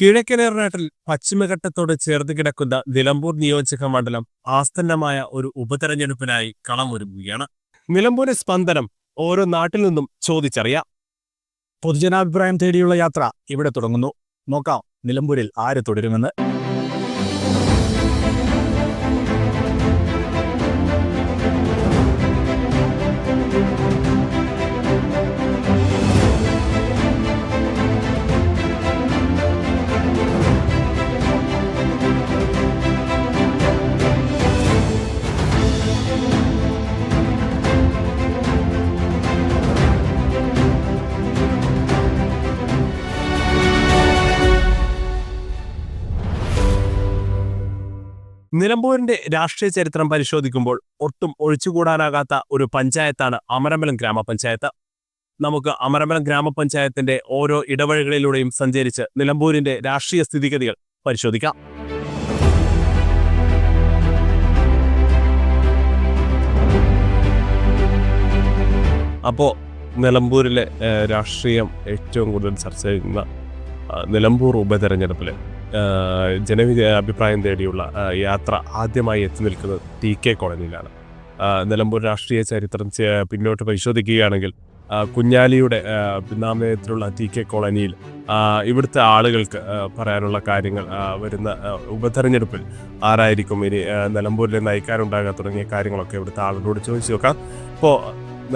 കിഴക്കനേറിനാട്ടിൽ പശ്ചിമഘട്ടത്തോട് ചേർന്ന് കിടക്കുന്ന നിലമ്പൂർ നിയോജക മണ്ഡലം ആസന്നമായ ഒരു ഉപതെരഞ്ഞെടുപ്പിനായി കളമൊരുങ്ങുകയാണ്. നിലമ്പൂരിന്റെ സ്പന്ദനം ഓരോ നാട്ടിൽ നിന്നും ചോദിച്ചറിയാം. പൊതുജനാഭിപ്രായം തേടിയുള്ള യാത്ര ഇവിടെ തുടങ്ങുന്നു. നോക്കാം നിലമ്പൂരിൽ ആര് തുടരുമെന്ന്. നിലമ്പൂരിന്റെ രാഷ്ട്രീയ ചരിത്രം പരിശോധിക്കുമ്പോൾ ഒട്ടും ഒഴിച്ചുകൂടാനാകാത്ത ഒരു പഞ്ചായത്താണ് അമരമ്പലം ഗ്രാമപഞ്ചായത്ത്. നമുക്ക് അമരമ്പലം ഗ്രാമപഞ്ചായത്തിന്റെ ഓരോ ഇടവഴികളിലൂടെയും സഞ്ചരിച്ച് നിലമ്പൂരിന്റെ രാഷ്ട്രീയ സ്ഥിതിഗതികൾ പരിശോധിക്കാം. അപ്പോ നിലമ്പൂരിലെ രാഷ്ട്രീയം ഏറ്റവും കൂടുതൽ ചർച്ച ചെയ്യുന്ന നിലമ്പൂർ ഉപതെരഞ്ഞെടുപ്പിൽ ആഹ് ജനവിധി അഭിപ്രായം തേടിയുള്ള യാത്ര ആദ്യമായി എത്തി നിൽക്കുന്നത് ടി കെ കോളനിയിലാണ്. നിലമ്പൂർ രാഷ്ട്രീയ ചരിത്രം പിന്നോട്ട് പരിശോധിക്കുകയാണെങ്കിൽ കുഞ്ഞാലിയുടെ ആഹ് പിന്നാമയത്തിലുള്ള ടി കെ കോളനിയിൽ ഇവിടുത്തെ ആളുകൾക്ക് പറയാനുള്ള കാര്യങ്ങൾ വരുന്ന ഉപതെരഞ്ഞെടുപ്പിൽ ആരായിരിക്കും ഇനി നിലമ്പൂരിലെ നയിക്കാനുണ്ടാകാൻ തുടങ്ങിയ കാര്യങ്ങളൊക്കെ ഇവിടുത്തെ ആളുകളോട് ചോദിച്ചു നോക്കാം. ഇപ്പോൾ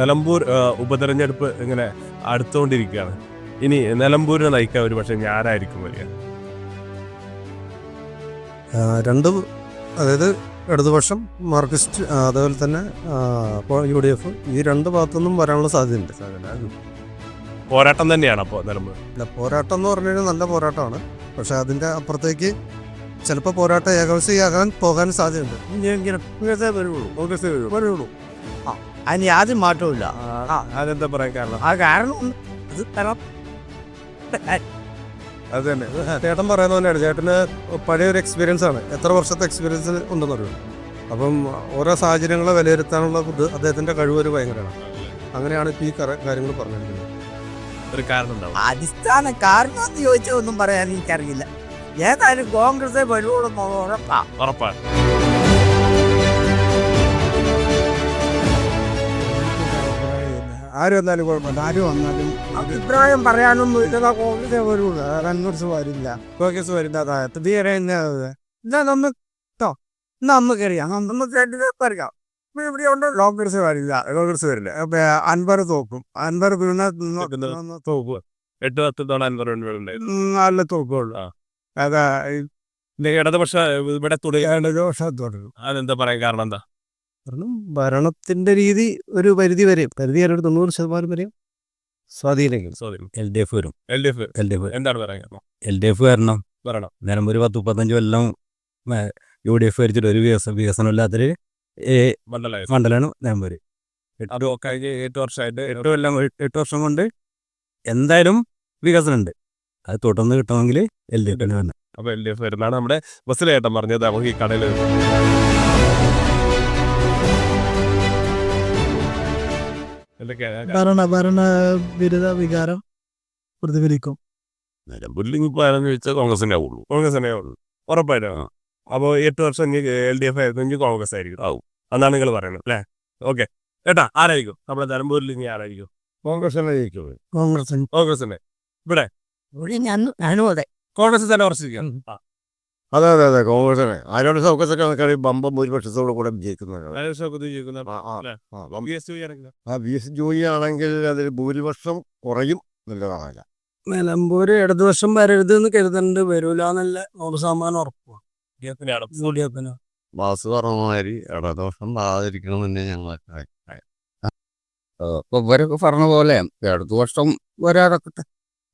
നിലമ്പൂർ ഉപതെരഞ്ഞെടുപ്പ് ഇങ്ങനെ അടുത്തുകൊണ്ടിരിക്കുകയാണ്. ഇനി നിലമ്പൂരിനെ നയിക്കാൻ ഒരു പക്ഷേ ഞാനായിരിക്കും വരിക. രണ്ടും അതായത് ഇടതുപക്ഷം മാർക്സിസ്റ്റ് അതുപോലെ തന്നെ യു ഡി എഫ് ഈ രണ്ട് ഭാഗത്തുനിന്നും വരാനുള്ള സാധ്യതയുണ്ട്. പോരാട്ടം തന്നെയാണ് അപ്പോൾ നിലമ്പൂർ അല്ല പോരാട്ടം എന്ന് പറഞ്ഞു കഴിഞ്ഞാൽ നല്ല പോരാട്ടമാണ്. പക്ഷെ അതിന്റെ അപ്പുറത്തേക്ക് ചിലപ്പോൾ പോരാട്ടം ഏകവശയാകാൻ പോകാൻ സാധ്യതയുണ്ട്. വരുള്ളൂ ആ അതിന് യാതൊരു മാറ്റവും ഇല്ല അതെന്താ പറയാൻ കാരണം? ആ കാരണം ഇത് തരാം അത് തന്നെ. ചേട്ടൻ പറയുന്ന തന്നെയാണ്. ചേട്ടന് പഴയൊരു എക്സ്പീരിയൻസ് ആണ്. എത്ര വർഷത്തെ എക്സ്പീരിയൻസ് ഉണ്ടെന്ന് അറിയും? അപ്പം ഓരോ സാഹചര്യങ്ങളെ വിലയിരുത്താനുള്ള ഇത് അദ്ദേഹത്തിന്റെ ഒരു ഭയങ്കരമാണ്. അങ്ങനെയാണ് ഇപ്പോൾ ഈ കാര്യങ്ങൾ പറഞ്ഞിരിക്കുന്നത്. ഒരു കാരണം ഉണ്ടാവും. അടിസ്ഥാന കാരണം എന്ന് ചോദിച്ചാൽ ഒന്നും പറയാൻ എനിക്കറിയില്ല. ഏതായാലും കോൺഗ്രസേ വരുള്ളൂ എന്നുള്ള ഉറപ്പാ. ഉറപ്പാണ്. ആര് വന്നാലും കുഴപ്പമില്ല. ആര് വന്നാലും അഭിപ്രായം പറയാനൊന്നും ഇല്ല കോൺഗ്രസ് വരുള്ളൂ കൺഗ്രസ് വരില്ല. കോൺഗ്രസ് വരില്ല താഴത്ത് തീരെ എന്നാ നമുക്ക് രണ്ടു പറയാം ഇവിടെ ഉണ്ട് കോൺഗ്രസ് വരില്ല. കോൺഗ്രസ് വരില്ല. അൻപർ തോക്കും. അൻപർ പിന്നെ എട്ട് തവണ നല്ല തോക്കുള്ളൂ. അതാ ഇടതുപക്ഷ ഇവിടെ തുടങ്ങി ഇടതുപക്ഷം തുടരും. അതെന്താ പറയാൻ കാരണം എന്താ? കാരണം ഭരണത്തിന്റെ രീതി ഒരു പരിധി വരെയും പരിധി വരെ ഒരു തൊണ്ണൂറ് ശതമാനം വരെയും സ്വാധീനിക്കും. സോറി എൽ ഡി എഫ് വരും. L D F L D F എന്താണ് പറയാൻ കാരണം? എൽ ഡി എഫ് വരണം. വരണം. നിലമ്പൂർ പത്ത് മുപ്പത്തഞ്ച് കൊല്ലം യു ഡി എഫ് ഭരിച്ചിട്ട് ഒരു വികസനം വികസനം ഇല്ലാത്തൊരു മണ്ഡലമാണ് നിലമ്പൂർ അത് കഴിഞ്ഞ് എട്ട് വർഷമായിട്ട് എട്ട് കൊല്ലം എട്ട് വർഷം കൊണ്ട് എന്തായാലും വികസനം ഉണ്ട് അത് തുടർന്ന് കിട്ടണമെങ്കിൽ എൽ ഡി എഫ് വരണം. അപ്പൊ എൽ ഡി എഫ് വരുന്നതാണ് നമ്മുടെ ബസ്സിലേട്ടൻ പറഞ്ഞത്. നമുക്ക് ഈ കടയിൽ ഭരണ ഭരണ ബിരുദ വികാരം പ്രതിഫലിക്കും. നിലമ്പൂരിൽ ഇപ്പൊ ആരെന്ന് ചോദിച്ചാൽ കോൺഗ്രസിനെ ആവുള്ളൂ. കോൺഗ്രസ് തന്നെ ആവുള്ളൂ. ഉറപ്പായിട്ടും. അപ്പോൾ എട്ട് വർഷം ഇനി എൽ ഡി എഫ് ആയിരുന്നെങ്കിൽ കോൺഗ്രസ് ആയിരിക്കും ആവും. എന്നാണ് നിങ്ങൾ പറയുന്നത് അല്ലേ? ഓക്കെ. ഏട്ടാ ആരായിരിക്കും? നമ്മുടെ നിലമ്പൂരിൽ ഇനി ആരായിരിക്കും? കോൺഗ്രസ് തന്നെ ജയിക്കും. കോൺഗ്രസ് കോൺഗ്രസിന്റെ ഇവിടെ. ഞാൻ ഞാനും അതെ. കോൺഗ്രസ് തന്നെ ഉറച്ചിരിക്കാം അതെ അതെ അതെ. കോൺഗ്രസ് തന്നെ ആരോട് കോൺഗ്രസ് ഒക്കെ ബമ്പം ഭൂരിപക്ഷത്തോടു കൂടെ ജയിക്കുന്ന ആ, ബം- എസ് ആണെങ്കിൽ ആ ജോയി ആണെങ്കിൽ അതിൽ ഭൂരിപക്ഷം കുറയും നല്ലതാണല്ല നിലമ്പൂര് ഇടതുവശം വരരുത് എന്ന് കരുതണ്ട്. വരൂല എന്നല്ല നൂറ് ശതമാനം ഉറപ്പാണ് ബാസ് പറഞ്ഞ മാതിരി ഇടദോഷം ബാധിക്കണം തന്നെ ഞങ്ങൾ ഇപ്പൊ ഇവരൊക്കെ പറഞ്ഞ പോലെ ഇടതുവശം വർഷം വരാതൊക്കെ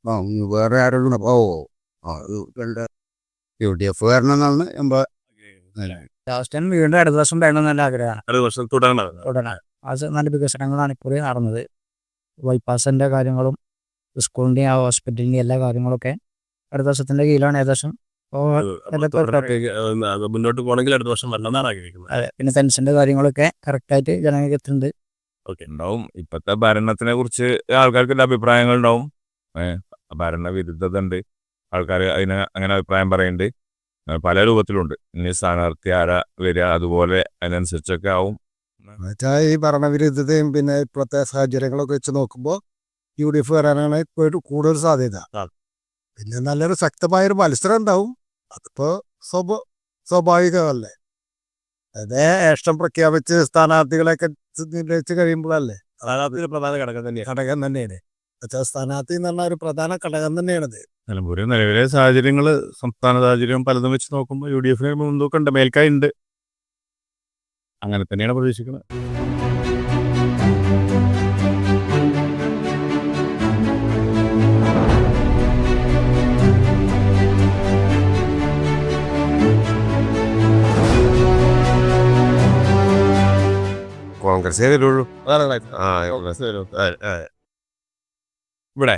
ആ വേറെ ആരോടും ഓ ആ ഇത് രണ്ട് യു ഡി എഫ് വരണമെന്നാണ് എമ്പ ലാസ്റ്റ് ടൈം വീണ്ടും വർഷം വേണം നല്ല ആഗ്രഹമാണ്. അടുത്ത വർഷം തുടരണം. ഉടനെ അത് നല്ല വികസനങ്ങളാണ് ഇപ്പോൾ നടന്നത്. ബൈപ്പാസിന്റെ കാര്യങ്ങളും സ്കൂളിന്റെയും ഹോസ്പിറ്റലിന്റെയും എല്ലാ കാര്യങ്ങളൊക്കെ ഇടതുവശത്തിന്റെ കീഴിലാണ് ഏകദേശം. മുന്നോട്ട് പോകണമെങ്കിൽ അടുത്ത വർഷം വരണമെന്നാണ് ആഗ്രഹിക്കുന്നത്. അതെ. പിന്നെ ഫെൻസിന്റെ കാര്യങ്ങളൊക്കെ കറക്റ്റായിട്ട് ജനങ്ങൾക്ക് എത്തുന്നുണ്ട് ഓക്കെ. ഉണ്ടാവും. ഇപ്പത്തെ ഭരണത്തിനെ കുറിച്ച് ആൾക്കാർക്ക് എല്ലാ അഭിപ്രായങ്ങൾ ഉണ്ടാവും ഭരണ വിരുദ്ധത ഉണ്ട്. ആൾക്കാർ അതിന് അങ്ങനെ അഭിപ്രായം പറയുന്നുണ്ട് പല രൂപത്തിലുണ്ട്. ഇനി സ്ഥാനാർത്ഥി ആരാ വരിക അതുപോലെ അതിനനുസരിച്ചൊക്കെ ആവും. എന്നുവെച്ചാൽ ഈ ഭരണവിരുദ്ധതയും പിന്നെ ഇപ്പോഴത്തെ സാഹചര്യങ്ങളൊക്കെ വെച്ച് നോക്കുമ്പോൾ യു ഡി എഫ് വരാനാണ് ഇപ്പോൾ ഒരു കൂടുതൽ സാധ്യത. പിന്നെ നല്ലൊരു ശക്തമായൊരു മത്സരം ഉണ്ടാവും. അതിപ്പോ സ്വഭ സ്വാഭാവികമല്ലേ? അതേ ഏഷ്ടം പ്രഖ്യാപിച്ച് സ്ഥാനാർത്ഥികളെയൊക്കെ നിർണയിച്ച് കഴിയുമ്പോഴല്ലേ? സ്ഥാനാർത്ഥി പ്രധാന ഘടകം തന്നെയാണ്. ഘടകം തന്നെയാണ്. എന്നുവെച്ചാൽ സ്ഥാനാർത്ഥി എന്ന് പറഞ്ഞ ഒരു പ്രധാന ഘടകം തന്നെയാണത് നിലമ്പൂരിൽ നിലവിലെ സാഹചര്യങ്ങൾ സംസ്ഥാന സാഹചര്യം പലതും വെച്ച് നോക്കുമ്പോൾ യു ഡി എഫിന് മുൻതൂക്കമുണ്ട് മേൽക്കായി ഉണ്ട്. അങ്ങനെ തന്നെയാണ് പ്രതീക്ഷിക്കുന്നത്. കോൺഗ്രസേ വരുള്ളൂ. കോൺഗ്രസ് ആ. ഇവിടെ?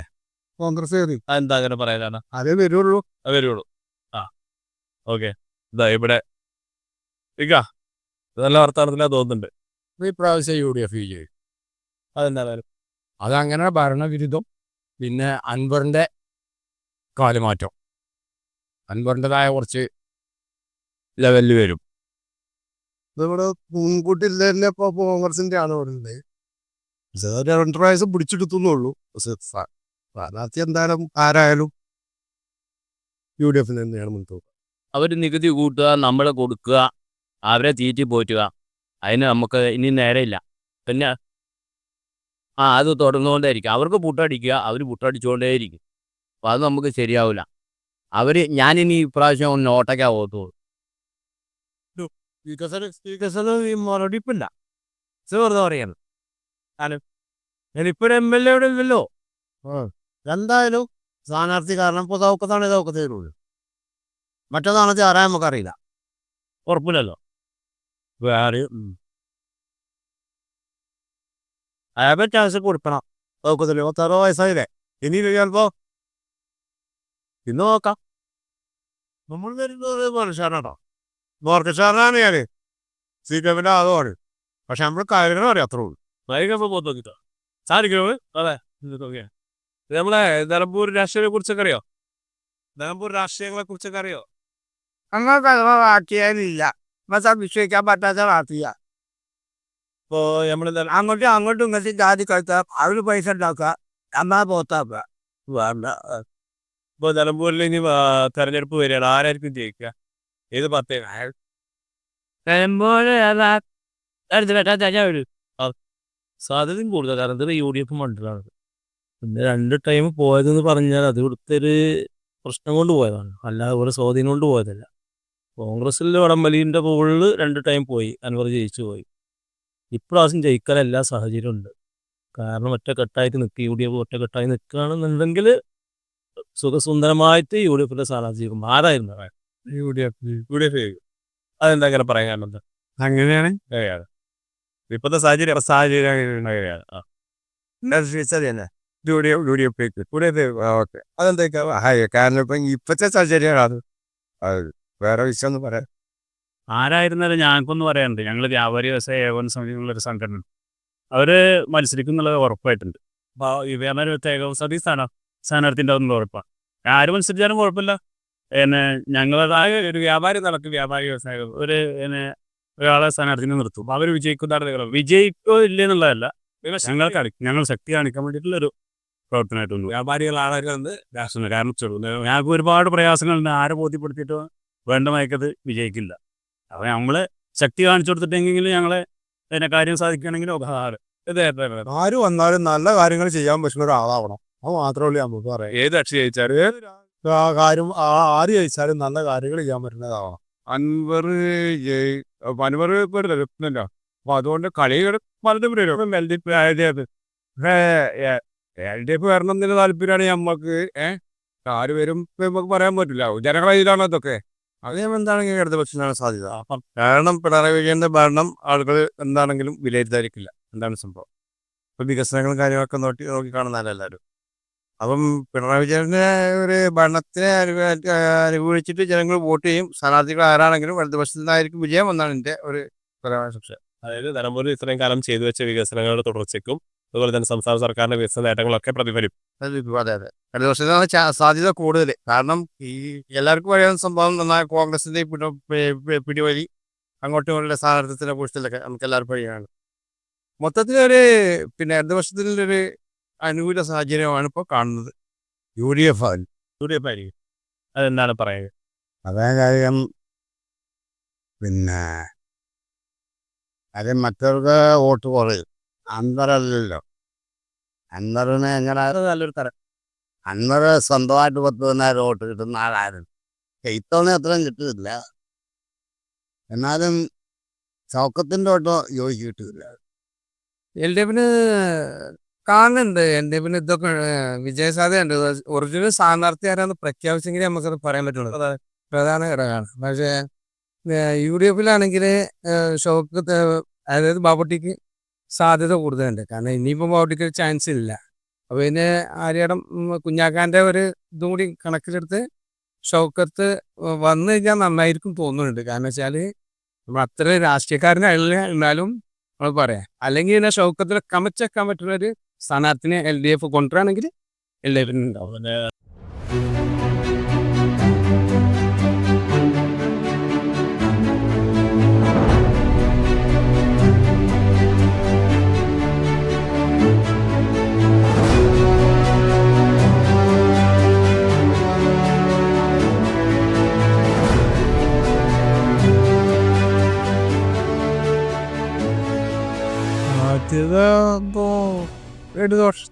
കോൺഗ്രസ് വരും എന്താ അങ്ങനെ പറയാനാണ്? അതേ വരുള്ളൂ. അത് വരുള്ളൂ. ആ ഓക്കെ. ഇതാ ഇവിടെ. ഇക്ക നല്ല വർത്തമാനത്തിലാ തോന്നുന്നുണ്ട്. ഈ പ്രാവശ്യം യു ഡി എഫ് വിജയിക്കും അതെന്തായാലും. അതങ്ങനെ ഭരണവിരുദ്ധം പിന്നെ അൻവറിന്റെ കാലുമാറ്റം. അൻവറിന്റെതായ കുറച്ച് ലെവലിൽ വരും. നമ്മുടെ മുൻകൂട്ടി തന്നെ ഇപ്പൊ കോൺഗ്രസിന്റെ ആണ് പറയുന്നത് പക്ഷേ പിടിച്ചെടുത്തു സ്ഥാ- സ്ഥാനാർത്ഥി എന്തായാലും ആരായാലും യു ഡി എഫിന് തന്നെയാണ് മുൻതൂക്കം. അവർ നികുതി കൂട്ടുക നമ്മൾ കൊടുക്കുക അവരെ തീറ്റി പോറ്റുക. അതിന് നമുക്ക് ഇനി നേരെയില്ല. പിന്നെ ആ അത് തുടർന്നുകൊണ്ടേയിരിക്കും. അവർക്ക് പുട്ടടിക്കുക അവർ പുട്ടടിച്ചുകൊണ്ടേയിരിക്കും. അപ്പം അത് നമുക്ക് ശരിയാവില്ല അവർ ഞാനിനി ഇപ്രാവശ്യം ഒന്ന് നോട്ടയ്ക്കാ പോകത്തുള്ളൂ. വികസന വികസനം മറുപടിപ്പില്ല. വെറുതെ പറയുന്നത്. ഞാനും ഞാനിപ്പോഴും എം എൽ എ ഇല്ലല്ലോ എന്തായാലും സ്ഥാനാർത്ഥി കാരണം ഇപ്പോൾ സൗക്കത്താണ് തൗക്കത്ത് തരുള്ളൂ മറ്റേതാണെന്ന് ആരാ നമുക്കറിയില്ല. ഉറപ്പില്ലല്ലോ. വേറെ അയാളെ ചാൻസ് കൊടുക്കണം. തൗക്കത്തിൽ പത്താറോ വയസ്സായില്ലേ? ഇനി ചിലപ്പോ ഇന്ന് നോക്കാം. നമ്മൾ വരുന്നത് മനുഷ്യനാട്ടോ മോർക്കഷാറിനാണ് ഞാൻ സി പി എമ്മിന്റെ ആദ്യമാണ് പക്ഷെ നമ്മൾ കാര്യങ്ങൾ അറിയാം അത്രേ ഉള്ളൂ. പോത്ത് നോക്കിട്ടോ സാധിക്കണോ അതെ. ഓക്കെ. നമ്മളെ നിലമ്പൂർ രാഷ്ട്രീയത്തെ കുറിച്ചൊക്കെ അറിയോ നിലമ്പൂർ രാഷ്ട്രീയങ്ങളെ കുറിച്ചൊക്കെ അറിയോ അങ്ങനെ വാക്കിയാലില്ല. പക്ഷെ വിശ്വസിക്കാൻ പറ്റാത്ത രാഷ്ട്രീയ ഇപ്പോ നമ്മൾ അങ്ങോട്ടും അങ്ങോട്ടും ഇങ്ങോട്ടും ജാതി കഴിക്കാം അവർ പൈസ ഉണ്ടാക്കുക. എന്നാ പോത്താക്കുക. വേണ്ട. ഇപ്പൊ നിലമ്പൂരിൽ ഇനി തെരഞ്ഞെടുപ്പ് വരികയാണ്. ആരായിരിക്കും ജയിക്കുക? ഏത് പാർട്ടി സാധ്യതയും കൂടുതൽ. കാരണം ഇത് യു ഡി എഫ് മണ്ഡലമാണ് പിന്നെ രണ്ട് ടൈം പോയതെന്ന് പറഞ്ഞാൽ അത് ഇവിടുത്തെ ഒരു പ്രശ്നം കൊണ്ട് പോയതാണ്. അല്ലാതെ ഒരു സ്വാധീനം കൊണ്ട് പോയതല്ല. കോൺഗ്രസ്സിൽ വടംവലിന്റെ മുകളിൽ രണ്ട് ടൈം പോയി. അൻവർ ജയിച്ചു പോയി. ഇപ്രാവശ്യം ജയിക്കാൻ എല്ലാ സാഹചര്യവും ഉണ്ട്. കാരണം ഒറ്റക്കെട്ടായിട്ട് നിൽക്കുക യു ഡി എഫ് ഒറ്റക്കെട്ടായി നിൽക്കുകയാണെന്നുണ്ടെങ്കിൽ സുഖസുന്ദരമായിട്ട് യു ഡി എഫിന്റെ സ്ഥാനാർത്ഥി ജയിക്കും ആരായിരുന്നു? U D F U D F അതെന്താ അങ്ങനെ പറയാൻ കാരണം? എന്താ അങ്ങനെയാണ് ഇപ്പോഴത്തെ സാഹചര്യം സാഹചര്യം തന്നെ ഡി എഫ് കാരണം ഇപ്പം ഇപ്പോഴത്തെ സാഹചര്യമാണ് അത്. വേറെ വിഷയം പറയാം ആരായിരുന്നാലും ഞങ്ങൾക്കൊന്നും പറയാനുണ്ട്. ഞങ്ങൾ വ്യാപാരി വ്യവസായ ഏകോപന സമിതി എന്നുള്ളൊരു സംഘടന അവർ മത്സരിക്കും എന്നുള്ളത് ഉറപ്പായിട്ടുണ്ട്. അപ്പോൾ വ്യവസായ ഏകോപന സമിതി സ്ഥാനം സ്ഥാനാർത്ഥിന്റെ അതൊന്നും ഉറപ്പാണ്. ആര് മത്സരിച്ചാലും കുഴപ്പമില്ല. പിന്നെ ഞങ്ങളതായ ഒരു വ്യാപാരി നടക്കും. വ്യാപാരി വ്യവസായ ഒരു പിന്നെ ഒരാളെ സ്ഥാനാർത്ഥിനെ നിർത്തും. അവർ വിജയിക്കുന്നതാണ് വിജയിക്കോ ഇല്ലേ എന്നുള്ളതല്ല ഞങ്ങൾ കാണിക്കും. ഞങ്ങൾ ശക്തി കാണിക്കാൻ വേണ്ടിയിട്ടുള്ള ഒരു പ്രവർത്തനമായിട്ടുണ്ട് വന്ന് രാഷ്ട്രീയ കാരണം ഞങ്ങൾക്ക് ഒരുപാട് പ്രയാസങ്ങളുണ്ട് ആരെ ബോധ്യപ്പെടുത്തിയിട്ടോ വേണ്ട മയക്കത് വിജയിക്കില്ല. അപ്പൊ നമ്മൾ ശക്തി കാണിച്ചു കൊടുത്തിട്ടെങ്കിൽ ഞങ്ങളെ അതിനെ കാര്യം സാധിക്കുകയാണെങ്കിൽ ആര് വന്നാലും നല്ല കാര്യങ്ങൾ ചെയ്യാൻ പറ്റുന്ന ഒരാളാവണം. അത് മാത്രമേ ഉള്ളൂ നമുക്ക് പറയാം ഏത് കക്ഷി ജയിച്ചാലും ഏത് ആ കാര്യം ആ- ആര് ജയിച്ചാലും നല്ല കാര്യങ്ങൾ ചെയ്യാൻ പറ്റുന്നതാവണം. അൻവർ ജയ് വരുന്നില്ല അപ്പൊ അതുകൊണ്ട് കളികൾ പലതും വരും. എൽ ഡി എഫ് ആയത് എൽ ഡി എഫ് വരണം എന്നുള്ള താല്പര്യമാണ് നമ്മക്ക്. ഏഹ് ആര് വരും നമുക്ക് പറയാൻ പറ്റില്ല. ജനങ്ങളെ ഇതിലാണ് അതൊക്കെ. അദ്ദേഹം എന്താണെങ്കിലും ഇടതുപക്ഷത്തിനാണ് സാധ്യത. കാരണം പിണറായി വിജയന്റെ ഭരണം ആളുകൾ എന്താണെങ്കിലും വിലയിരുത്താതിരിക്കില്ല. എന്താണ് സംഭവം? ഇപ്പൊ വികസനങ്ങളും കാര്യങ്ങളൊക്കെ നോക്കി നോക്കി കാണുന്നതല്ല എല്ലാവരും. അപ്പം പിണറായി വിജയന്റെ ഒരു ഭരണത്തിനെ അനു- അനുകൂലിച്ചിട്ട് ജനങ്ങൾ വോട്ട് ചെയ്യും. സ്ഥാനാർത്ഥികൾ ആരാണെങ്കിലും വലതുപക്ഷത്തിൽ നിന്നായിരിക്കും വിജയം എന്നാണ് എന്റെ ഒരു പരമായ സംശയം. അതായത് നിലമ്പൂരിൽ ഇത്രയും കാലം ചെയ്തു വെച്ച വികസനങ്ങളുടെ തുടർച്ചയ്ക്കും അതുപോലെ തന്നെ സംസ്ഥാന സർക്കാരിന്റെ വികസന നേട്ടങ്ങളൊക്കെ പ്രതിഫലിക്കും. അതെ അതെ ഇടതുപക്ഷത്തിനാണ് സാധ്യത കൂടുതൽ. കാരണം ഈ എല്ലാവർക്കും അറിയാവുന്ന സംഭവം നന്നായി കോൺഗ്രസിന്റെ പിടിവലി അങ്ങോട്ടും ഇങ്ങോട്ടുള്ള സ്ഥാനാർത്ഥിത്തിന്റെ പുഷ്ടത്തിലൊക്കെ നമുക്ക് എല്ലാവർക്കും അറിയാണ് മൊത്തത്തിലൊരു പിന്നെ ഇടതുപക്ഷത്തിലൊരു അനുകൂല സാഹചര്യമാണ് ഇപ്പോൾ കാണുന്നത്. യു ഡി എഫ് ആണ് യു ഡി എഫ് ആയിരിക്കും. അതെന്താണ് പറയുക? അതേ കാര്യം. പിന്നെ അത് മറ്റവർക്ക് വോട്ട് കുറയും അന്തരല്ലല്ലോ അന്തറിന് എങ്ങനെ നല്ലൊരു തരം. അന്നറ് സ്വന്തമായിട്ട് പത്ത് പതിനായിരം വോട്ട് കിട്ടുന്ന ആളായിരുന്നു ഇത്തവണ അത്രയും കിട്ടുന്നില്ല എന്നാലും ചൗക്കത്തിന്റെ വോട്ടോ യോജിച്ച് കിട്ടുന്നില്ല എൽ ഡി എഫിന് കാണുന്നുണ്ട്. എന്റെ പിന്നെ ഇതൊക്കെ വിജയസാധ്യതയുണ്ട് ഒറിജിനൽ സ്ഥാനാർത്ഥി ആരാന്ന് പ്രഖ്യാപിച്ചെങ്കിലേ നമുക്കത് പറയാൻ പറ്റുള്ളൂ. പ്രധാന ഘടകമാണ്. പക്ഷേ യു ഡി എഫിലാണെങ്കിൽ ഷോക്ക് അതായത് ബാബുട്ടിക്ക് സാധ്യത കൂടുതലുണ്ട്. കാരണം ഇനിയിപ്പോൾ ബാബുട്ടിക്ക് ഒരു ചാൻസ് ഇല്ല. അപ്പോൾ ഇതിന് ആര്യടം കുഞ്ഞാക്കാന്റെ ഒരു ഇതും കൂടി കണക്കിലെടുത്ത് ഷൗക്കത്ത് വന്നു കഴിഞ്ഞാൽ നന്നായിരിക്കും തോന്നുന്നുണ്ട്. കാരണം വെച്ചാൽ നമ്മൾ അത്ര രാഷ്ട്രീയക്കാരനല്ല എന്നാലും നമ്മൾ പറയാം. അല്ലെങ്കിൽ ഇതിനെ ഷൗക്കത്തിൽ കമച്ചേക്കാൻ പറ്റുന്ന ഒരു സ്ഥാനാർത്ഥിനെ എൽ ഡി എഫ് കൊണ്ടുവരാണെങ്കിൽ എൽ ഡി എഫിന് ഉണ്ടാവും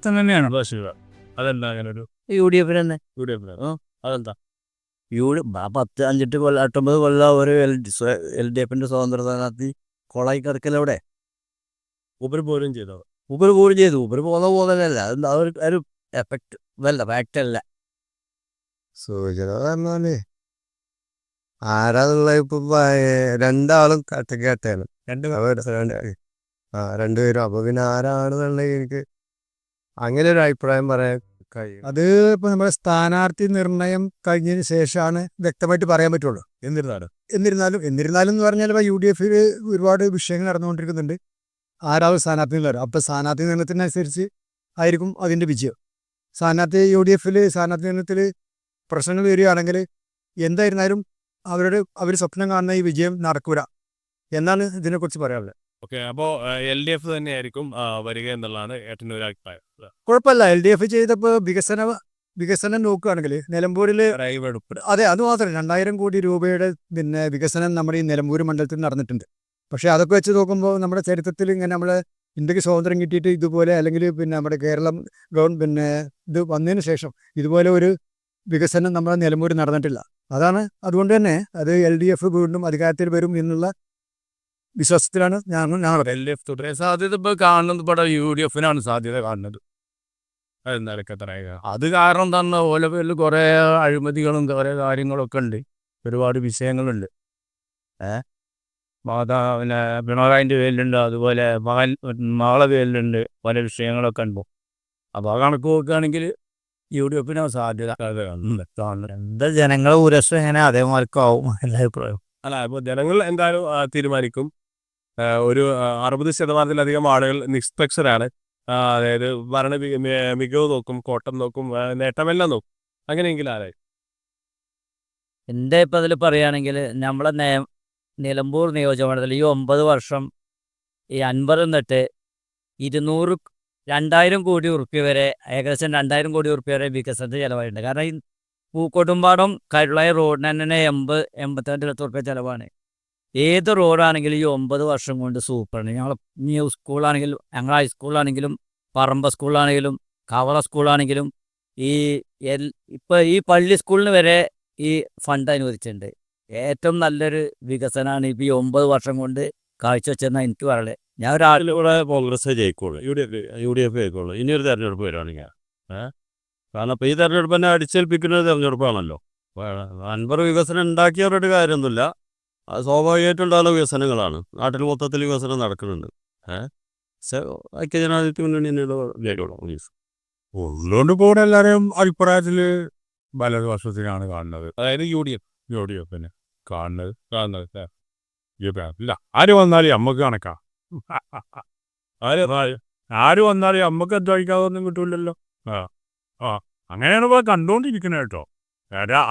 തന്നെയാണ് അതെന്താ അങ്ങനെ ഒരു യു ഡി എഫിന് തന്നെ. യു ഡി എഫ് അതെന്താ? യു ഡി ആ പത്ത് അഞ്ചെട്ട് കൊല്ലം എട്ടൊമ്പത് കൊല്ലം ഒരു എൽ എൽ ഡി എഫിന്റെ സ്വതന്ത്ര സ്ഥാനാർത്ഥി കൊളായി കിടക്കലവിടെ ഉപരി പോലും ചെയ്തോ? ഉപരി പോലും ചെയ്തു. ഉപരി പോകുന്ന പോലല്ല അത് ആ ഒരു ഒരു എഫക്റ്റ് ഇതല്ല ഫാക്റ്റ് അല്ല. സൂചന പറഞ്ഞാലേ ആരാന്നുള്ള ഇപ്പൊ രണ്ടാളും കട്ടക്കാട്ടാണ് രണ്ട് ആ രണ്ടുപേരും. അപ്പൊ പിന്നെ ആരാണെന്നുണ്ടെങ്കിൽ എനിക്ക് അങ്ങനെ ഒരു അഭിപ്രായം പറയാൻ കഴിയും. അത് ഇപ്പൊ നമ്മുടെ സ്ഥാനാർത്ഥി നിർണയം കഴിഞ്ഞതിന് ശേഷമാണ് വ്യക്തമായിട്ട് പറയാൻ പറ്റുള്ളൂ. എന്നിരുന്നാലും. എന്നിരുന്നാലും എന്നിരുന്നാലും എന്ന് പറഞ്ഞാൽ ഇപ്പൊ യു ഡി എഫിൽ ഒരുപാട് വിഷയങ്ങൾ നടന്നുകൊണ്ടിരിക്കുന്നുണ്ട്. ആരാവും സ്ഥാനാർത്ഥി നിർണയം അപ്പൊ സ്ഥാനാർത്ഥി നിർണയത്തിനനുസരിച്ച് ആയിരിക്കും അതിന്റെ വിജയം. സ്ഥാനാർത്ഥി യു ഡി എഫിൽ സ്ഥാനാർത്ഥി നിർണയത്തിൽ പ്രശ്നങ്ങൾ വരികയാണെങ്കിൽ എന്തായിരുന്നാലും അവരുടെ അവർ സ്വപ്നം കാണുന്ന ഈ വിജയം നടക്കൂല. എന്നാണ് ഇതിനെക്കുറിച്ച് പറയാനുള്ളത്. ഓക്കെ അപ്പോൾ എൽ ഡി എഫ് തന്നെയായിരിക്കും വരിക എന്നുള്ളതാണ് ഏട്ടന്റെ ഒരു അഭിപ്രായം. കുഴപ്പമില്ല. എൽ ഡി എഫ് ചെയ്തപ്പോൾ വികസന വികസനം നോക്കുകയാണെങ്കിൽ നിലമ്പൂരിൽ അതെ അത് മാത്രമല്ല. രണ്ടായിരം കോടി രൂപയുടെ പിന്നെ വികസനം നമ്മുടെ ഈ നിലമ്പൂർ മണ്ഡലത്തിൽ നടന്നിട്ടുണ്ട്. പക്ഷേ അതൊക്കെ വെച്ച് നോക്കുമ്പോൾ നമ്മുടെ ചരിത്രത്തിൽ ഇങ്ങനെ നമ്മൾ ഇന്ത്യയ്ക്ക് സ്വാതന്ത്ര്യം കിട്ടിയിട്ട് ഇതുപോലെ അല്ലെങ്കിൽ പിന്നെ നമ്മുടെ കേരളം ഗവൺ പിന്നെ ഇത് വന്നതിന് ശേഷം ഇതുപോലെ ഒരു വികസനം നമ്മുടെ നിലമ്പൂർ നടന്നിട്ടില്ല. അതാണ് അതുകൊണ്ട് തന്നെ അത് എൽ ഡി എഫ് വീണ്ടും അധികാരത്തിൽ വരും എന്നുള്ള വിശ്വാസത്തിലാണ് ഞാൻ ഞാൻ പറയാം എൽ ഡി എഫ് തുടരെ. സാധ്യത ഇപ്പോൾ കാണുന്നത് ഇവിടെ യു ഡി എഫിനാണ് സാധ്യത കാണുന്നത് കത്തറായ അത് കാരണം തന്നെ ഓല പേരിൽ കുറേ അഴിമതികളും കുറേ കാര്യങ്ങളൊക്കെ ഉണ്ട്. ഒരുപാട് വിഷയങ്ങളുണ്ട്. ഏ? മാതാ പിന്നെ പിണറായിന്റെ പേരിലുണ്ട്. അതുപോലെ മകൻ മകളെ പേരിലുണ്ട്. പല വിഷയങ്ങളൊക്കെ ഉണ്ട്. അപ്പോൾ ആ കണക്ക് നോക്കുകയാണെങ്കിൽ യു ഡി എഫിന് സാധ്യത. എന്താ ജനങ്ങളെ ഊരസ് എങ്ങനെ അതേമാർക്കാവും എല്ലാ അഭിപ്രായം അല്ല ഇപ്പോൾ ജനങ്ങൾ എന്തായാലും തീരുമാനിക്കും. ഒരു അറുപത് ശതമാനത്തിലധികം ആളുകൾ നിഷ്പക്ഷരാണ്. അതായത് ഭരണ മികവ് നോക്കും കോട്ടം നോക്കും നേട്ടമെല്ലാം നോക്കും. അങ്ങനെയെങ്കിൽ ആരായി എന്റെ ഇപ്പം അതിൽ പറയുകയാണെങ്കിൽ നമ്മളെ നേ നിലമ്പൂർ നിയോജകമണ്ഡലത്തിൽ ഈ ഒമ്പത് വർഷം ഈ അൻപത് നിന്നിട്ട് ഇരുന്നൂറ് രണ്ടായിരം കോടി ഉറുപ്പ്യ വരെ ഏകദേശം രണ്ടായിരം കോടി ഉറുപ്പ്യ വരെ വികസനത്തിന് ചിലവായിട്ടുണ്ട്. കാരണം ഈ പൂക്കോട്ടുംപാടം കരുളായ റോഡിന് തന്നെ എൺപത് എൺപത്തിരണ്ട് ലക്ഷം ഉറുപ്പ്യ ചിലവാണ്. ഏത് റോഡാണെങ്കിലും ഈ ഒമ്പത് വർഷം കൊണ്ട് സൂപ്പറാണ് ഞങ്ങൾ ഇനി സ്കൂളാണെങ്കിലും ഞങ്ങൾ ഹൈസ്കൂളാണെങ്കിലും പറമ്പ സ്കൂളാണെങ്കിലും കവള സ്കൂളാണെങ്കിലും ഈ എൽ ഇപ്പോൾ ഈ പള്ളി സ്കൂളിന് വരെ ഈ ഫണ്ട് അനുവദിച്ചിട്ടുണ്ട്. ഏറ്റവും നല്ലൊരു വികസനമാണ് ഇപ്പോൾ ഈ ഒമ്പത് വർഷം കൊണ്ട് കാഴ്ചവെച്ചെന്നാണ് എനിക്ക് പറയുന്നത് ഞാൻ ഒരാൾ ഇവിടെ Congress ജയിക്കുള്ളൂ. U D F U D F ജയിക്കുള്ളൂ. ഇനി ഒരു തെരഞ്ഞെടുപ്പ് വരികയാണെങ്കിൽ. കാരണം ഇപ്പോൾ ഈ തെരഞ്ഞെടുപ്പ് തന്നെ അടിച്ചേൽപ്പിക്കുന്ന തെരഞ്ഞെടുപ്പാണല്ലോ. അൻപത് വികസനം ഉണ്ടാക്കിയവരുടെ കാര്യമൊന്നുമില്ല. അത് സ്വാഭാവികമായിട്ടും ഉണ്ടാകുന്ന വികസനങ്ങളാണ്. നാട്ടിൽ മൊത്തത്തിൽ വികസനം നടക്കുന്നുണ്ട്. ഏഹ് പക്ഷേ ഐക്യജനാധിപത്യ മുന്നണി തന്നെയുള്ള ഉള്ളതുകൊണ്ട് ഇപ്പോൾ ഇവിടെ എല്ലാവരെയും അഭിപ്രായത്തിൽ വലതുപക്ഷത്തിനാണ് കാണുന്നത്. അതായത് U D F. U D എഫിന് കാണുന്നത് കാണുന്നത്. ഇല്ല ആര് വന്നാലും നമുക്ക് കണക്കാ. ആര് ആര് വന്നാലും നമുക്ക് അധ്വാനിക്കാതൊന്നും കിട്ടൂലല്ലോ ആ ആ അങ്ങനെയാണ് ഇപ്പോൾ കണ്ടുകൊണ്ടിരിക്കുന്നത് കേട്ടോ.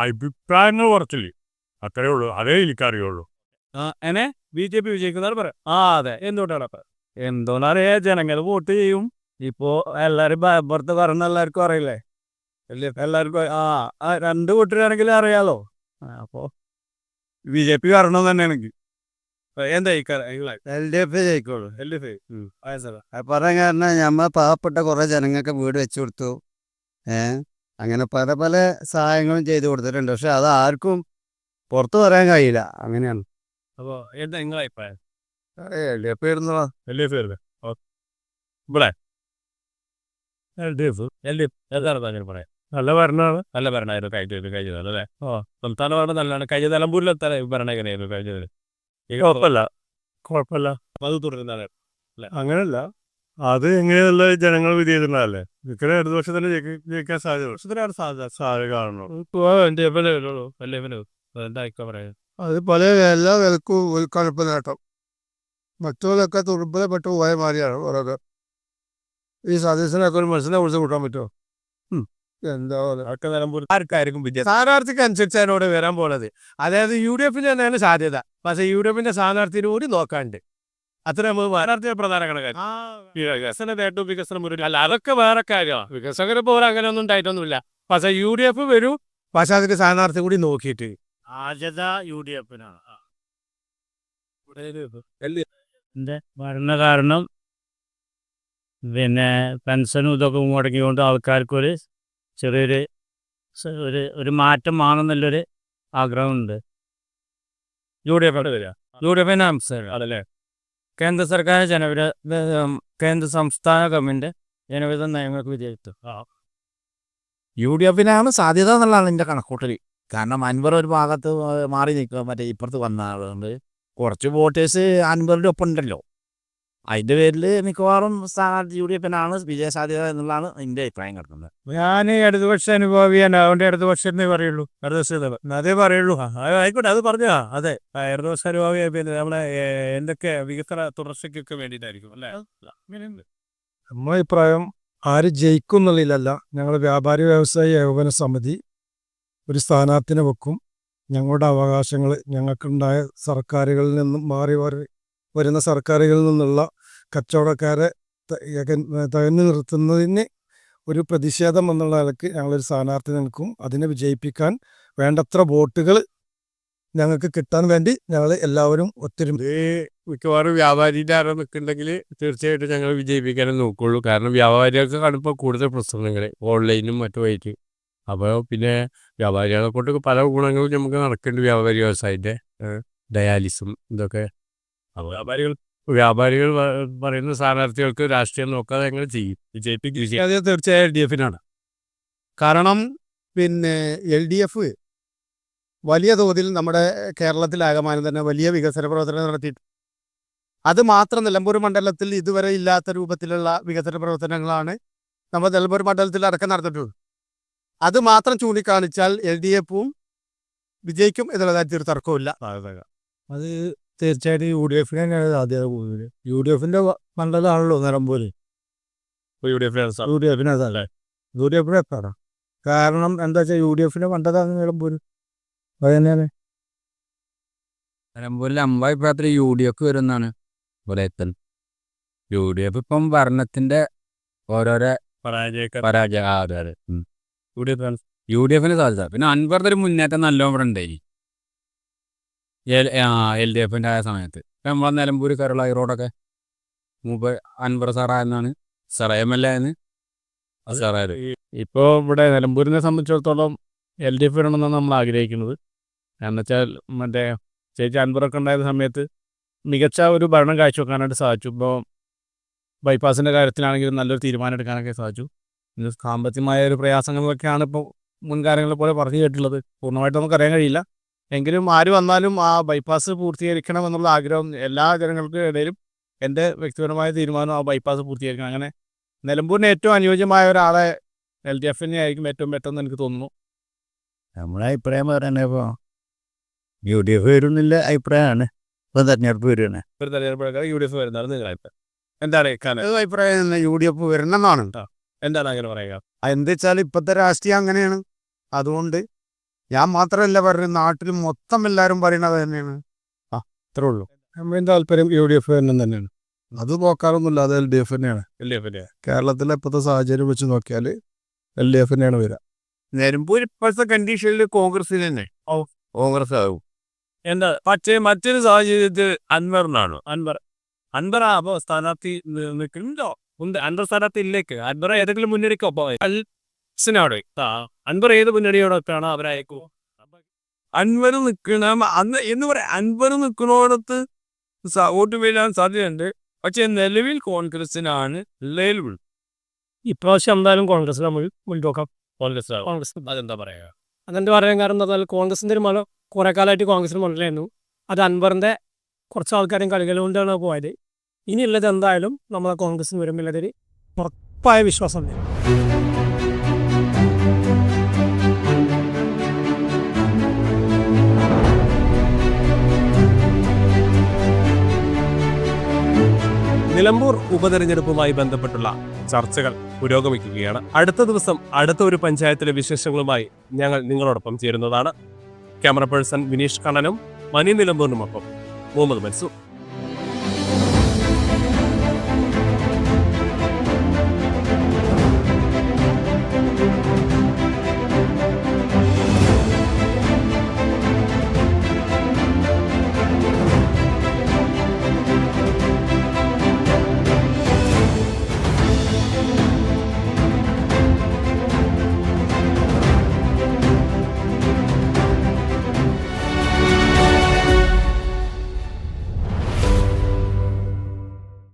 അഭിപ്രായങ്ങൾ കുറച്ചില്ലേ? അത്രേ ഉള്ളൂ അതേ എനിക്കറിയുള്ളൂ. എന്നെ ബി ജെ പി വിജയിക്കുന്നതാണ് പറയാം. ആ അതെ. എന്തുകൊണ്ടാണ് അപ്പൊ ജനങ്ങൾ വോട്ട് ചെയ്യും. ഇപ്പോ എല്ലാരും പുറത്ത് പറഞ്ഞ എല്ലാവർക്കും അറിയില്ലേ? എല്ലാവർക്കും ആ രണ്ട് കൂട്ടരാണെങ്കിലും അറിയാലോ? ആ, അപ്പോ ബി ജെ പി വരണം ഡി എഫ് പറയാൻ കാരണം ഞമ്മ പാവപ്പെട്ട കുറെ ജനങ്ങൾക്ക് വീട് വെച്ചു കൊടുത്തു. ഏ അങ്ങനെ പല പല സഹായങ്ങളും ചെയ്തു കൊടുത്തിട്ടുണ്ട്. പക്ഷെ അത് ആർക്കും പുറത്തു പറയാൻ കഴിയില്ല. അങ്ങനെയാണ്. അപ്പോ എന്താ നിങ്ങളെ അഭിപ്രായം? എൽ ഡി എഫ് വരുന്നതാ എൽ ഡി എഫ് വരുന്നത് ഇവിടെ? L D F L D F എന്താണ് താങ്കൾ പറയാം? നല്ല ഭരണമാണ്. നല്ല ഭരണമായിരുന്നു കഴിഞ്ഞത് കഴിഞ്ഞത് അല്ലേ? ഓ സംസ്ഥാന ഭരണം നല്ലതാണ്. കഴിഞ്ഞ തലമ്പൂരിലെ തല ഭരണം എങ്ങനെയായിരുന്നു കഴിഞ്ഞത് കുഴപ്പമില്ല. കുഴപ്പമില്ല. അത് തുടരുന്നതാണ്. അങ്ങനല്ല അത് എങ്ങനെയുള്ള ജനങ്ങൾ വിധി ചെയ്തിട്ടുള്ളതല്ലേ ഇക്കടെ ഇടതു തന്നെ ജയിക്ക- ജയിക്കാൻ സാധ്യത. വർഷത്തിനാണ് സാധ്യത? സാധ്യത വരുള്ളൂ എൽ എഫിന് എന്താ പറയാം? അത് പല എല്ലാ വിലക്കും ഒരു കടുപ്പ് നേട്ടം മറ്റുള്ളതൊക്കെ തുറുമ്പലപ്പെട്ട് പോയ മാതിരിയാണ് ഓരോരോ ഈ സദസ്സിനൊക്കെ ഒരു മനുഷ്യനെ കുറിച്ച് കൂട്ടാൻ പറ്റുമോ. എന്താ ആർക്കായിരിക്കും വിജയം. സ്ഥാനാർത്ഥിക്ക് അനുസരിച്ചതിനോട് വരാൻ പോണത്. അതായത് യു ഡി എഫിന് തന്നെയാണ് സാധ്യത. പക്ഷേ യു ഡി എഫിന്റെ സ്ഥാനാർത്ഥിന് കൂടി നോക്കാണ്ട്. അത്ര നമ്മൾ സ്ഥാനാർത്ഥിയുടെ പ്രധാന കണക്കാണ് വികസന നേട്ടവും വികസനം ഒരു അല്ല അതൊക്കെ വേറെ കാര്യമാണ് വികസനം പോലെ അങ്ങനെ ഒന്നും ഉണ്ടായിട്ടൊന്നുമില്ല. പക്ഷേ യു ഡി എഫ് വരും. പക്ഷെ അതിന്റെ സ്ഥാനാർത്ഥി കൂടി നോക്കിയിട്ട് ആദ്യത യു ഡി എഫിനാണ് എന്റെ ഭരണ കാരണം. പിന്നെ പെൻഷനും ഇതൊക്കെ മുടങ്ങിക്കൊണ്ട് ആൾക്കാർക്കൊരു ചെറിയൊരു ഒരു ഒരു മാറ്റം വേണമെന്നുള്ളൊരു ആഗ്രഹമുണ്ട്. യു ഡി എഫ് വരിക യു ഡി എഫിന് അതല്ലേ? കേന്ദ്ര സർക്കാർ ജനവിധ കേന്ദ്ര സംസ്ഥാന ഗവൺമെന്റ് ജനവിധ നയങ്ങൾക്ക് വിജയിച്ചു യു ഡി എഫിനാണ് സാധ്യത എന്നുള്ളതാണ് എന്റെ കണക്കൂട്ടൽ കാരണം അൻവർ ഒരു ഭാഗത്ത് മാറി നിൽക്കുക മറ്റേ ഇപ്പുറത്ത് വന്ന ആളുകൊണ്ട് കുറച്ച് വോട്ടേഴ്സ് അൻവറിന്റെ ഒപ്പം ഉണ്ടല്ലോ. അതിന്റെ പേരിൽ മിക്കവാറും സ്ഥാനാർത്ഥി യു ഡി എഫിനാണ് വിജയസാധ്യത എന്നുള്ളതാണ് എന്റെ അഭിപ്രായം കിടക്കുന്നത്. ഞാൻ ഇടതുപക്ഷ അനുഭവിയാണ് അതുകൊണ്ട് ഇടതുപക്ഷം എന്നേ പറയുള്ളൂ. ഇടതുപക്ഷ അതേ പറയുള്ളൂ. ആയിക്കോട്ടെ അത് പറഞ്ഞാ. അതെ. ഇടതുപക്ഷ അനുഭവി പിന്നെ നമ്മളെ എന്തൊക്കെ വികസന തുടർച്ചയ്ക്കൊക്കെ വേണ്ടിയിട്ടായിരിക്കും അല്ലേ? നമ്മളെ നമ്മുടെ അഭിപ്രായം ആര് ജയിക്കും എന്നുള്ളതിലല്ല ഞങ്ങൾ വ്യാപാരി വ്യവസായ ഏകോപന സമിതി ഒരു സ്ഥാനാർത്ഥിനെ വെക്കും. ഞങ്ങളുടെ അവകാശങ്ങൾ ഞങ്ങൾക്കുണ്ടായ സർക്കാരുകളിൽ നിന്നും മാറി മാറി വരുന്ന സർക്കാരുകളിൽ നിന്നുള്ള കച്ചവടക്കാരെ തകഞ്ഞു നിർത്തുന്നതിന് ഒരു പ്രതിഷേധം എന്നുള്ള നിലയ്ക്ക് ഞങ്ങളൊരു സ്ഥാനാർത്ഥി നിൽക്കും. അതിനെ വിജയിപ്പിക്കാൻ വേണ്ടത്ര വോട്ടുകൾ ഞങ്ങൾക്ക് കിട്ടാൻ വേണ്ടി ഞങ്ങൾ എല്ലാവരും ഒത്തിരി മിക്കവാറും വ്യാപാരിയുടെ ആരോ നിൽക്കുന്നുണ്ടെങ്കിൽ തീർച്ചയായിട്ടും ഞങ്ങൾ വിജയിപ്പിക്കാനേ നോക്കുള്ളൂ. കാരണം വ്യാപാരികൾക്ക് കാണുമ്പോൾ കൂടുതൽ പ്രശ്നങ്ങൾ. ഓൺലൈനും മറ്റുമായിട്ട് അപ്പോൾ പിന്നെ വ്യാപാരികളെ കൊണ്ട് പല ഗുണങ്ങളും നമുക്ക് നടക്കുന്നുണ്ട് വ്യാപാരി വ്യവസായത്തിന്റെ ഡയാലിസും ഇതൊക്കെ. അപ്പോൾ വ്യാപാരികൾ വ്യാപാരികൾ പറയുന്ന സ്ഥാനാർത്ഥികൾക്ക് രാഷ്ട്രീയം നോക്കാതെ എങ്ങനെ ചെയ്യും? വിജയിപ്പിക്കും തീർച്ചയായും എൽ ഡി എഫിനാണ്. കാരണം പിന്നെ എൽ ഡി എഫ് വലിയ തോതിൽ നമ്മുടെ കേരളത്തിലാകമാനം തന്നെ വലിയ വികസന പ്രവർത്തനം നടത്തി അത് മാത്രം നിലമ്പൂർ മണ്ഡലത്തിൽ ഇതുവരെ ഇല്ലാത്ത രൂപത്തിലുള്ള വികസന പ്രവർത്തനങ്ങളാണ് നമ്മൾ നിലമ്പൂർ മണ്ഡലത്തിൽ അടക്കം നടന്നിട്ടുള്ളത്. അത് മാത്രം ചൂണ്ടിക്കാണിച്ചാൽ എൽ ഡി എഫും വിജയിക്കും എന്നുള്ള കാര്യത്തിൽ ഒരു തർക്കമില്ല അത് തീർച്ചയായിട്ടും യു ഡി എഫിന് തന്നെയാണ് സാധ്യത കൂടുതൽ യു ഡി എഫിന്റെ മണ്ഡലമാണല്ലോ Nilambur. U D F U D എഫിന് അതല്ലേ യു ഡി എഫിന് എത്താണ് കാരണം എന്താ വെച്ചാൽ യു ഡി എഫിന്റെ മണ്ഡലമാണ് നിലമ്പൂര്. അത് തന്നെയാണ്. നിലമ്പൂരിൽ അമ്പായിപ്പാത്ര യു ഡി എഫ് വരുന്നാണ് ഇവിടെ എത്തൽ യു ഡി എഫ് ഇപ്പം ഭരണത്തിന്റെ ഓരോരോ പരാജയ പരാജയ ആ, അതെ അതെ. U D F U D എഫിന് സാധ്യത. പിന്നെ അൻവറിന്റെ ഒരു മുന്നേറ്റം നല്ലോണം ഇവിടെ ഉണ്ടായി. എൽ ഡി എഫിന്റെ ആയ സമയത്ത്. നമ്മളെ നിലമ്പൂർ കരുള റോഡൊക്കെ മൂപ്പ അൻവർ സാറായെന്നാണ് സാർ എം എൽ എ ആയെന്ന് സാറായത് ഇപ്പോൾ ഇവിടെ നിലമ്പൂരിനെ സംബന്ധിച്ചിടത്തോളം എൽ ഡി എഫ് വരണമെന്നാണ് നമ്മൾ ആഗ്രഹിക്കുന്നത്. കാരണം വെച്ചാൽ മറ്റേ ചേച്ചി അൻപറൊക്കെ ഉണ്ടായ സമയത്ത് മികച്ച ഒരു ഭരണം കാഴ്ചവെക്കാനായിട്ട് സാധിച്ചു. ഇപ്പോൾ ബൈപ്പാസിന്റെ കാര്യത്തിലാണെങ്കിലും നല്ലൊരു തീരുമാനം എടുക്കാനൊക്കെ സാധിച്ചു. സാമ്പത്തികമായ ഒരു പ്രയാസങ്ങളൊക്കെയാണ് ഇപ്പോൾ മുൻകാലങ്ങളെ പോലെ പറഞ്ഞു കേട്ടിട്ടുള്ളത്. പൂർണമായിട്ട് നമുക്ക് അറിയാൻ കഴിയില്ല. എങ്കിലും ആര് വന്നാലും ആ ബൈപ്പാസ് പൂർത്തീകരിക്കണം എന്നുള്ള ആഗ്രഹം എല്ലാ ജനങ്ങൾക്കും ഇടയിലും എന്റെ വ്യക്തിപരമായ തീരുമാനം ആ ബൈപ്പാസ് പൂർത്തീകരിക്കണം. അങ്ങനെ നിലമ്പൂരിന് ഏറ്റവും അനുയോജ്യമായ ഒരാളെ എൽ ഡി എഫിനെ ആയിരിക്കും ഏറ്റവും പെട്ടെന്ന് എനിക്ക് തോന്നുന്നു. നമ്മുടെ അഭിപ്രായം പറയണേ ഇപ്പോൾ യു ഡി എഫ് വരുന്നില്ല അഭിപ്രായമാണ് ഇപ്പം തെരഞ്ഞെടുപ്പ് വരുന്നത് ഒരു തെരഞ്ഞെടുപ്പ് യു ഡി എഫ് വരുന്നതാണ് നിങ്ങളെ എന്താണ് ഇക്കാന്? അത് അഭിപ്രായം യു ഡി എഫ് വരണമെന്നാണ്. എന്താണ് അങ്ങനെ പറയുക? എന്താ വെച്ചാൽ ഇപ്പോഴത്തെ രാഷ്ട്രീയം അങ്ങനെയാണ്. അതുകൊണ്ട് ഞാൻ മാത്രമല്ല പറയുന്നത് നാട്ടിൽ മൊത്തം എല്ലാവരും പറയുന്നത് തന്നെയാണ് ആ അത്രേ ഉള്ളൂ. താല്പര്യം യു ഡി എഫ് തന്നെ തന്നെയാണ്. അത് നോക്കാറൊന്നുമില്ല അത് എൽ ഡി എഫ് തന്നെയാണ്. എൽ ഡി എഫ് കേരളത്തിലെ ഇപ്പോഴത്തെ സാഹചര്യം വെച്ച് നോക്കിയാൽ എൽ ഡി എഫ് തന്നെയാണ് വരിക. നിലമ്പൂർ ഇപ്പോഴത്തെ കണ്ടീഷനിൽ കോൺഗ്രസ് തന്നെ. ഓ കോൺഗ്രസ് ആകും എന്താ പക്ഷേ മറ്റൊരു സാഹചര്യത്തിൽ അൻവറിനാണ്. അൻവർ അൻവർ അപ്പോ സ്ഥാനാർത്ഥി നിൽക്കുന്നുണ്ടോ ഉണ്ട്. അൻവർ സ്ഥാനാർത്ഥി ഇല്ലേക്ക് അൻവർ ഏതെങ്കിലും മുന്നണിക്കൊപ്പം സിനാട് ആ, അൻവർ ഏത് മുന്നണിയോടൊപ്പമാണ് അവരയക്കൂ അൻവർ നിൽക്കണം അന്ന് എന്ന് പറയാം അൻവർ നിൽക്കണോടത്ത് വോട്ട് വീഴാൻ സാധ്യതയുണ്ട്. പക്ഷെ നിലവിൽ കോൺഗ്രസിനാണ് നിലവിൽ ഇപ്രാവശ്യം എന്തായാലും കോൺഗ്രസ് നമ്മൾ മുൻപോക്കാം കോൺഗ്രസ് കോൺഗ്രസ് അതെന്താ പറയുക അതെന്താ പറയാൻ കാരണം എന്താ പറഞ്ഞാൽ കോൺഗ്രസിന്റെ ഒരു മല കുറേ കാലമായിട്ട് കോൺഗ്രസിന് മുന്നിലായിരുന്നു. അത് അൻവറിന്റെ കുറച്ച് ആൾക്കാരും കളികൾ കൊണ്ടാണ് പോയത്. ഇനിയുള്ളത് എന്തായാലും നമ്മളെ കോൺഗ്രസിന് വരുമ്പോഴതൊരു ഉറപ്പായ വിശ്വാസം ഉണ്ട് നിലമ്പൂർ ഉപതെരഞ്ഞെടുപ്പുമായി ബന്ധപ്പെട്ടുള്ള ചർച്ചകൾ പുരോഗമിക്കുകയാണ്. അടുത്ത ദിവസം അടുത്ത ഒരു പഞ്ചായത്തിലെ വിശേഷങ്ങളുമായി ഞങ്ങൾ നിങ്ങളോടൊപ്പം ചേരുന്നതാണ്. ക്യാമറ പേഴ്സൺ വിനീഷ് കണ്ണനും മനി നിലമ്പൂരിനുമൊപ്പം മുഹമ്മദ് മൻസൂർ.